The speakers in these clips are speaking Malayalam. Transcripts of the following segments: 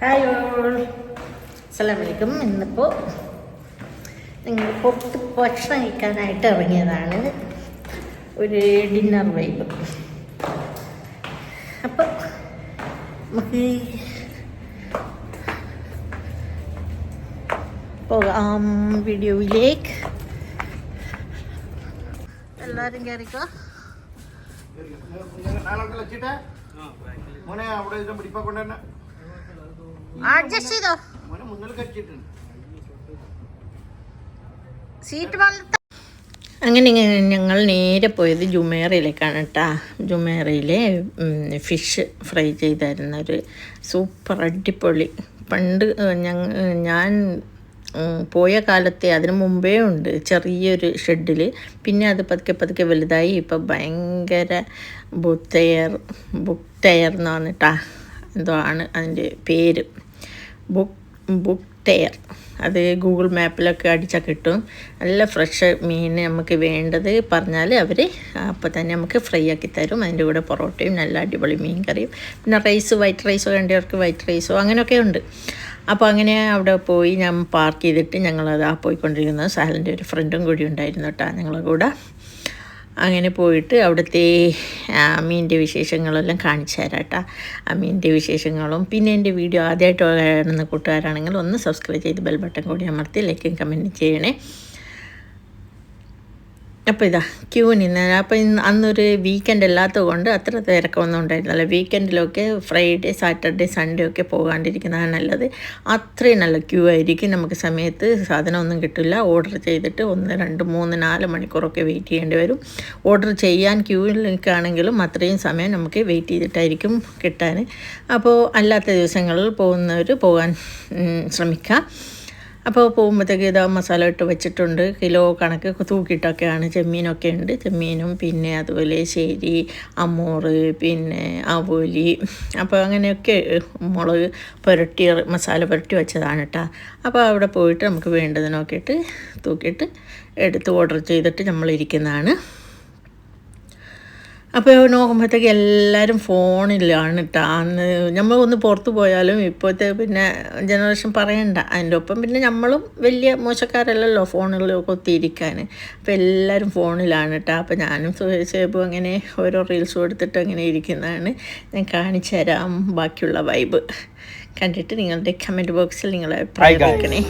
ഹായ് ഓൾ ഇന്നിപ്പോൾ നിങ്ങൾ പുറത്ത് ഭക്ഷണം കഴിക്കാനായിട്ട് ഇറങ്ങിയതാണ്. ഒരു ഡിന്നർ വൈബ് അപ്പോൾ നമുക്ക് പോകാം വീഡിയോയിലേക്ക്. എല്ലാവരും കയറിക്കോ മോനെ അവിടെ ഇത് പിടിപ്പാ കൊണ്ടുതന്നെ അഡ്ജസ്റ്റ് ചെയ്തോ. സീറ്റ് വന്നിട്ട്. അങ്ങനെ ഞങ്ങൾ നേരെ പോയത് ജുമേറയിലേക്കാണ് കേട്ടോ ജുമേറയിലെ ഫിഷ് ഫ്രൈ ചെയ്തായിരുന്ന ഒരു സൂപ്പർ അടിപൊളി. പണ്ട് ഞങ്ങൾ ഞാൻ പോയ കാലത്തെ അതിന് മുമ്പേ ഉണ്ട് ചെറിയൊരു ഷെഡിൽ പിന്നെ അത് പതുക്കെ പതുക്കെ വലുതായി. ഇപ്പോൾ ഭയങ്കര ബുത്തയർ ബുക്ക് ടയർ എന്നാണ് കേട്ടോ എന്തോ ആണ് അതിന്റെ പേര്. ബുക്ക് ബുക്ക് ടയർ. അത് ഗൂഗിൾ മാപ്പിലൊക്കെ അടിച്ചാൽ കിട്ടും. നല്ല ഫ്രഷ് മീൻ നമുക്ക് വേണ്ടത് പറഞ്ഞാൽ അവർ അപ്പോൾ തന്നെ നമുക്ക് ഫ്രൈ ആക്കി തരും. അതിന്റെ കൂടെ പൊറോട്ടയും നല്ല അടിപൊളി മീൻ കറിയും. പിന്നെ റൈസ് വൈറ്റ് റൈസോ വേണ്ടവർക്ക് വൈറ്റ് റൈസോ അങ്ങനെയൊക്കെ ഉണ്ട്. അപ്പോൾ അങ്ങനെ അവിടെ പോയി ഞാൻ പാർക്ക് ചെയ്തിട്ട് ഞങ്ങളത് ആ പോയിക്കൊണ്ടിരിക്കുന്നത്. സാലിന്റെ ഒരു ഫ്രണ്ടും കൂടി ഉണ്ടായിരുന്നു കേട്ടോ. ഞങ്ങളുടെ കൂടെ. അങ്ങനെ പോയിട്ട് അവിടുത്തെ അമ്മീന്റെ വിശേഷങ്ങളെല്ലാം കാണിച്ചു തരാം അമ്മീന്റെ വിശേഷങ്ങളും പിന്നെ എന്റെ വീഡിയോ ആദ്യമായിട്ട് കാണുന്ന കൂട്ടുകാരാണെങ്കിൽ ഒന്ന് സബ്സ്ക്രൈബ് ചെയ്ത് ബെൽ ബട്ടൺ കൂടി അമർത്തി ലൈക്കും കമന്റും ചെയ്യണേ. അപ്പോൾ ഇതാ ക്യൂ നിന്ന്. അപ്പോൾ ഇന്ന് അന്നൊരു വീക്കെൻഡ് അല്ലാത്തത് കൊണ്ട് അത്ര തിരക്കൊന്നും ഉണ്ടായിരുന്നില്ല വീക്കെൻഡിലൊക്കെ ഫ്രൈഡേ സാറ്റർഡേ സൺഡേ ഒക്കെ പോകാണ്ടിരിക്കുന്നതാണ് നല്ലത്. അത്രയും നല്ല ക്യൂ ആയിരിക്കും. നമുക്ക് സമയത്ത് സാധനമൊന്നും കിട്ടില്ല. ഓർഡർ ചെയ്തിട്ട് ഒന്ന് രണ്ട് മൂന്ന് നാല് മണിക്കൂറൊക്കെ വെയിറ്റ് ചെയ്യേണ്ടി വരും. ഓർഡർ ചെയ്യാൻ ക്യൂവിൽ നിൽക്കുകയാണെങ്കിലും അത്രയും സമയം നമുക്ക് വെയിറ്റ് ചെയ്തിട്ടായിരിക്കും കിട്ടാൻ. അപ്പോൾ അല്ലാത്ത ദിവസങ്ങളിൽ പോകുന്നവർ പോകാൻ ശ്രമിക്കാം. ശ്രമിക്കുക അപ്പോൾ പോകുമ്പോഴത്തേക്ക് ഇതാ മസാല ഇട്ട് വെച്ചിട്ടുണ്ട്. കിലോ കണക്ക് തൂക്കിയിട്ടൊക്കെയാണ്. ചെമ്മീനൊക്കെ ഉണ്ട്. ചെമ്മീനും പിന്നെ അതുപോലെ ശരി അമ്മൂറ് പിന്നെ അവോലി. അപ്പോൾ അങ്ങനെയൊക്കെ മുളക് പുരട്ടി മസാല പുരട്ടി വെച്ചതാണ് കേട്ടോ. അപ്പോൾ അവിടെ പോയിട്ട് നമുക്ക് വേണ്ടത് നോക്കിയിട്ട് തൂക്കിയിട്ട് എടുത്ത് ഓർഡർ ചെയ്തിട്ട് നമ്മളിരിക്കുന്നതാണ് അപ്പോൾ നോക്കുമ്പോഴത്തേക്ക് എല്ലാവരും ഫോണിലാണ് കേട്ടോ അന്ന് നമ്മൾ ഒന്ന് പുറത്തു പോയാലും ഇപ്പോഴത്തെ പിന്നെ ജനറേഷൻ പറയണ്ട. അതിന്റെ ഒപ്പം പിന്നെ നമ്മളും വലിയ മോശക്കാരല്ലല്ലോ ഫോണിലൊക്കെ ഒത്തിരിക്കാൻ. അപ്പോൾ എല്ലാവരും ഫോണിലാണ് കേട്ടോ അപ്പോൾ ഞാനും സുഹേഷേബും അങ്ങനെ ഓരോ റീൽസും എടുത്തിട്ട് അങ്ങനെ ഇരിക്കുന്നതാണ്. ഞാൻ കാണിച്ചു തരാം ബാക്കിയുള്ള വൈബ് കണ്ടിട്ട് നിങ്ങളുടെ കമന്റ് ബോക്സിൽ നിങ്ങളെ അഭിപ്രായം വെക്കണേ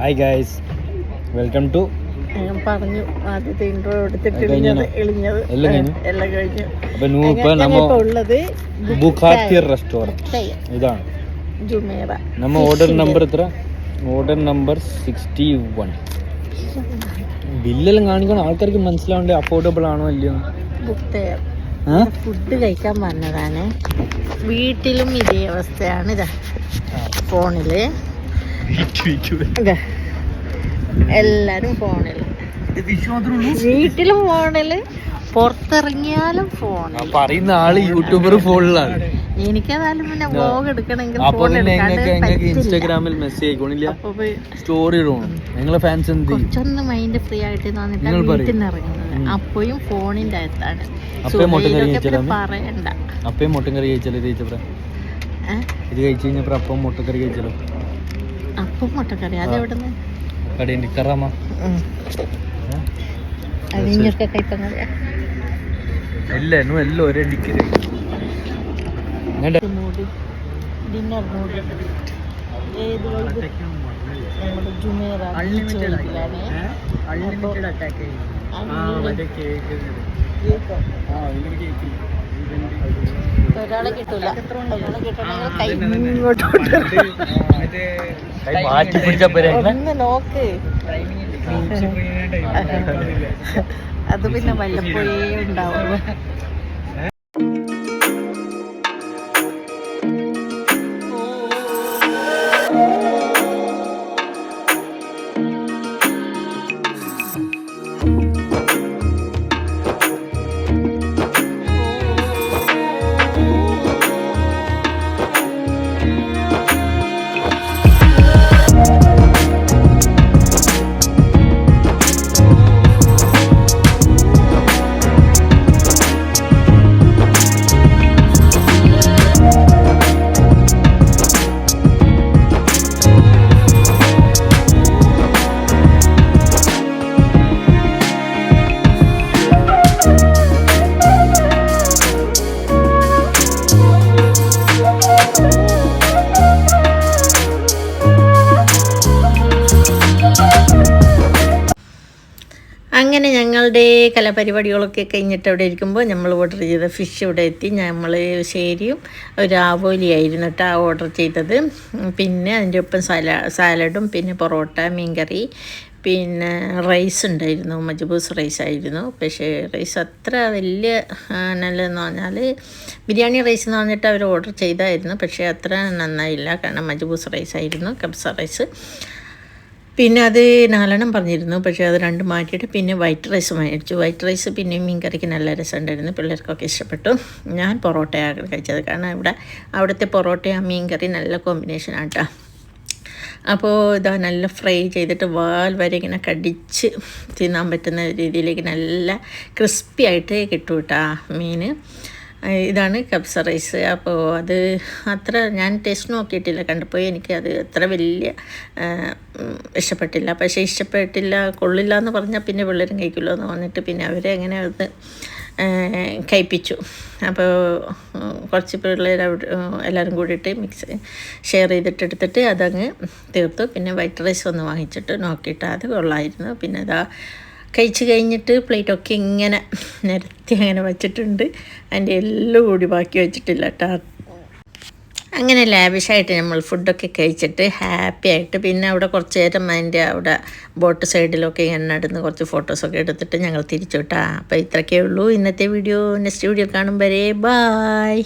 ഹായ് ഗൈസ് വെൽക്കം ടു ഞാൻ പറഞ്ഞു. ആദ്യത്തെ ഇൻട്രോ എടുത്തിട്ട് അത് കഴിഞ്ഞോ? ഇളിഞ്ഞത് ഇളിഞ്ഞത് എല്ലാം കഴിഞ്ഞു? ഇപ്പൊ ഉള്ളത് റെസ്റ്റോറന്റ് ഇതാണ്. ജുമേറ. നമ്മ ഓർഡർ നമ്പർ എത്ര? ഓർഡർ നമ്പർ സിക്സ്റ്റി വൺ ബില്ലെല്ലാം കാണിക്കണം. ആൾക്കാർക്ക് മനസ്സിലാവണ്ടേ അഫോർഡബിൾ ആണോ അല്ലയോ ഫുഡ് കഴിക്കാൻ പറഞ്ഞതാണ്. വീട്ടിലും ഇതേ അവസ്ഥയാണ്. ഇതാ. ഫോണിൽ. ഇതാ. എല്ലാരും ഫോണിൽ വീട്ടിലും ഫോണിൽ പുറത്തിറങ്ങിയാലും ഫോൺ പറയുന്ന ആൾ യൂട്യൂബർ ഫോണിലാണ്. എനിക്കതായാലും പിന്നെ വ്ലോഗ് എടുക്കണമെങ്കിൽ അപ്പൊ ഇൻസ്റ്റാഗ്രാമിൽ മെസ്സേജ് അയക്കണില്ല. സ്റ്റോറി ഇടണം. നിങ്ങളെ ഫാൻസ് എന്ത് കുറച്ചൊന്ന് മൈൻഡ് ഫ്രീ ആയിട്ട്. വീട്ടിൽ നിന്ന് ഇറങ്ങുന്നത്. അപ്പോഴും ഫോണിന്റെ അകത്താണ്. കറി? പറയണ്ട. അപ്പയും മുട്ടക്കറി കഴിച്ചാലോ? ഇത് കഴിച്ചു കഴിഞ്ഞപ്പോ അപ്പം മുട്ടക്കറി കഴിച്ചാലോ? അപ്പം മുട്ടക്കറി അതെവിടുന്ന്? കൈപ്പങ്ങറിയാ എല്ലാം എന്നും എല്ലാം ഒരേ ഡിക്കറി മൂടി ഡിന്നർ മൂടി ഏത് നമ്മുടെ ജുമേറ ബീച്ചിലാണ് ഒരാളെ കിട്ടൂല. ഒരാളെ കിട്ടണമെങ്കിൽ കൈ ഇങ്ങോട്ട് മാറ്റി ഒന്ന് നോക്ക്. അത് പിന്നെ വല്ലപ്പോഴേ ഉണ്ടാവുള്ളൂ. ഞങ്ങളുടെ കലാപരിപാടികളൊക്കെ കഴിഞ്ഞിട്ട് അവിടെ ഇരിക്കുമ്പോൾ നമ്മൾ ഓർഡർ ചെയ്ത ഫിഷ് ഇവിടെ എത്തി. നമ്മൾ ശരിയും ഒരു ആവോലിയായിരുന്നു കേട്ടോ ഓർഡർ ചെയ്തത്. പിന്നെ അതിന്റെ ഒപ്പം സലാ സാലഡും പിന്നെ പൊറോട്ട മീൻകറി പിന്നെ റൈസ് ഉണ്ടായിരുന്നു. മജ്ബൂസ് റൈസ് ആയിരുന്നു. പക്ഷേ റൈസ് അത്ര വലിയ നല്ലതെന്ന് പറഞ്ഞാൽ ബിരിയാണി റൈസ് എന്ന് പറഞ്ഞിട്ട് അവർ ഓർഡർ ചെയ്തായിരുന്നു. പക്ഷേ അത്ര നന്നായില്ല. കാരണം മജ്ബൂസ് റൈസ് ആയിരുന്നു കബ്സ റൈസ് പിന്നെ അത് നാലെണ്ണം പറഞ്ഞിരുന്നു. പക്ഷേ അത് രണ്ട് മാറ്റിയിട്ട് പിന്നെ വൈറ്റ് റൈസ് മേടിച്ചു. വൈറ്റ് റൈസ് പിന്നെ മീൻ കറിക്ക് നല്ല രസമുണ്ടായിരുന്നു. പിള്ളേർക്കൊക്കെ ഇഷ്ടപ്പെട്ടു. ഞാൻ പൊറോട്ടയാണ് കഴിച്ചത്. കാരണം ഇവിടെ അവിടുത്തെ പൊറോട്ടയും മീൻ കറി നല്ല കോമ്പിനേഷനാണ് കേട്ടോ അപ്പോൾ ഇതാ നല്ല ഫ്രൈ ചെയ്തിട്ട് വാൽ വരെ ഇങ്ങനെ കടിച്ച് തിന്നാൻ പറ്റുന്ന രീതിയിലേക്ക് നല്ല ക്രിസ്പി ആയിട്ട് കിട്ടും കേട്ടോ മീൻ ഇതാണ് കബ്സ റൈസ്. അപ്പോൾ അത് അത്ര ഞാൻ ടേസ്റ്റ് നോക്കിയിട്ടില്ല. കണ്ടപ്പോൾ എനിക്ക് അത് അത്ര വലിയ ഇഷ്ടപ്പെട്ടില്ല. പക്ഷേ ഇഷ്ടപ്പെട്ടില്ല കൊള്ളില്ല എന്ന് പറഞ്ഞാൽ പിന്നെ പിള്ളേരും കഴിക്കുമല്ലോ എന്ന് പറഞ്ഞിട്ട് പിന്നെ അവരെ അങ്ങനെ അത് കഴിപ്പിച്ചു. അപ്പോൾ കുറച്ച് പിള്ളേർ അവിടെ എല്ലാവരും കൂടിയിട്ട് മിക്സ് ഷെയർ ചെയ്തിട്ട് എടുത്തിട്ട് അതങ്ങ് തീർത്തു. പിന്നെ വൈറ്റ് റൈസ് ഒന്ന് വാങ്ങിച്ചിട്ട് നോക്കിയിട്ട് അത് കൊള്ളായിരുന്നു. പിന്നെ അതാ കഴിച്ച് കഴിഞ്ഞിട്ട് പ്ലേറ്റൊക്കെ ഇങ്ങനെ നിരത്തി അങ്ങനെ വെച്ചിട്ടുണ്ട്. അതിന്റെ എല്ലാം കൂടി ബാക്കി വെച്ചിട്ടില്ല കേട്ടോ. അങ്ങനെ ലാവിഷായിട്ട് നമ്മൾ ഫുഡൊക്കെ കഴിച്ചിട്ട് ഹാപ്പി ആയിട്ട് പിന്നെ അവിടെ കുറച്ച് നേരം അതിന്റെ അവിടെ ബോട്ട് സൈഡിലൊക്കെ ഇങ്ങനെ നടന്ന് കുറച്ച് ഫോട്ടോസൊക്കെ എടുത്തിട്ട് ഞങ്ങൾ തിരിച്ചു വിട്ടാ അപ്പോൾ ഇത്രയൊക്കെ ഉള്ളൂ. ഇന്നത്തെ വീഡിയോ നെക്സ്റ്റ് വീഡിയോ കാണും വരെ. ബായ്